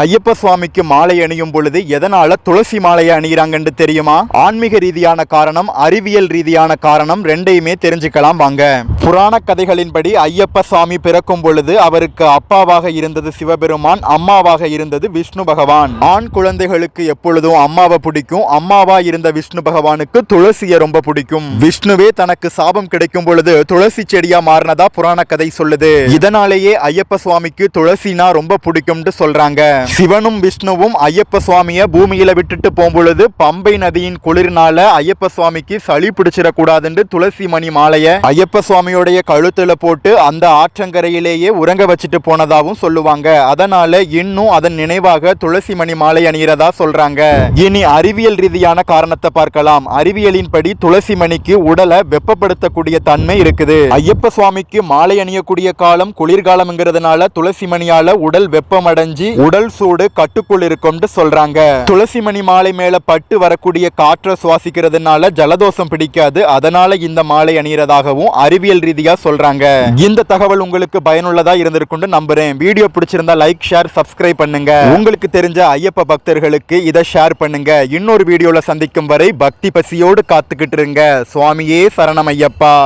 ஐயப்ப சுவாமிக்கு மாலை அணியும் பொழுது எதனால துளசி மாலையை அணிகிறாங்கன்னு தெரியுமா? ஆன்மீக ரீதியான காரணம் அறிவியல் ரீதியான காரணம் ரெண்டையுமே தெரிஞ்சுக்கலாம் வாங்க. புராண கதைகளின்படி ஐயப்ப சுவாமி பிறக்கும் பொழுது அவருக்கு அப்பாவாக இருந்தது சிவபெருமான் அம்மாவாக இருந்தது விஷ்ணு பகவான். ஆண் குழந்தைகளுக்கு எப்பொழுதும் அம்மாவை பிடிக்கும். அம்மாவா இருந்த விஷ்ணு பகவானுக்கு துளசியை ரொம்ப பிடிக்கும். விஷ்ணுவே தனக்கு சாபம் கிடைக்கும் பொழுது துளசி செடியா மாறினதா புராண கதை சொல்லுது. இதனாலேயே ஐயப்ப சுவாமிக்கு துளசினா ரொம்ப பிடிக்கும்னு சொல்றாங்க. சிவனும் விஷ்ணுவும் ஐயப்ப சுவாமியை பூமியில விட்டுட்டு போகும்பொழுது பம்பை நதியின் குளிர்னால ஐயப்ப சுவாமிக்கு சளி பிடிச்சிடக்கூடாதுன்னு துளசி மணி மாலைய ஐயப்ப சுவாமியோடைய கழுத்துல போட்டு அந்த ஆற்றங்கரையிலேயே உறங்க வச்சுட்டு போனதாவும் சொல்லுவாங்க. அதனால இன்னும் அதன் நினைவாக துளசி மணி மாலை அணிகிறதா சொல்றாங்க. இனி அறிவியல் ரீதியான காரணத்தை பார்க்கலாம். அறிவியலின்படி துளசி மணிக்கு உடலை வெப்பப்படுத்தக்கூடிய தன்மை இருக்குது. ஐயப்ப சுவாமிக்கு மாலை அணியக்கூடிய காலம் குளிர்காலம்ங்கிறதுனால துளசி மணியால உடல் வெப்பமடைஞ்சு உடல் சூடு கட்டுக்குள் இருக்கும்னு சொல்றாங்க. துளசிமணி மாலை மேல பட்டு வரக்கூடிய காற்றை சுவாசிக்கிறதுனால ஜலதோஷம் பிடிக்காது. அதனால இந்த மாலை அணியறதாகவும் அறிவியல் ரீதியா சொல்றாங்க. இந்த தகவல் உங்களுக்கு பயனுள்ளதா இருந்திருக்கும்னு நம்புறேன். வீடியோ பிடிச்சிருந்தா லைக் ஷேர் சப்ஸ்கிரைப் பண்ணுங்க. உங்களுக்கு தெரிஞ்ச ஐயப்ப பக்தர்களுக்கு இதை ஷேர் பண்ணுங்க. இன்னொரு வீடியோல சந்திக்கும் வரை பக்தி பசியோடு காத்துக்கிட்டு இருங்க. சுவாமியே சரணம் ஐயப்பா.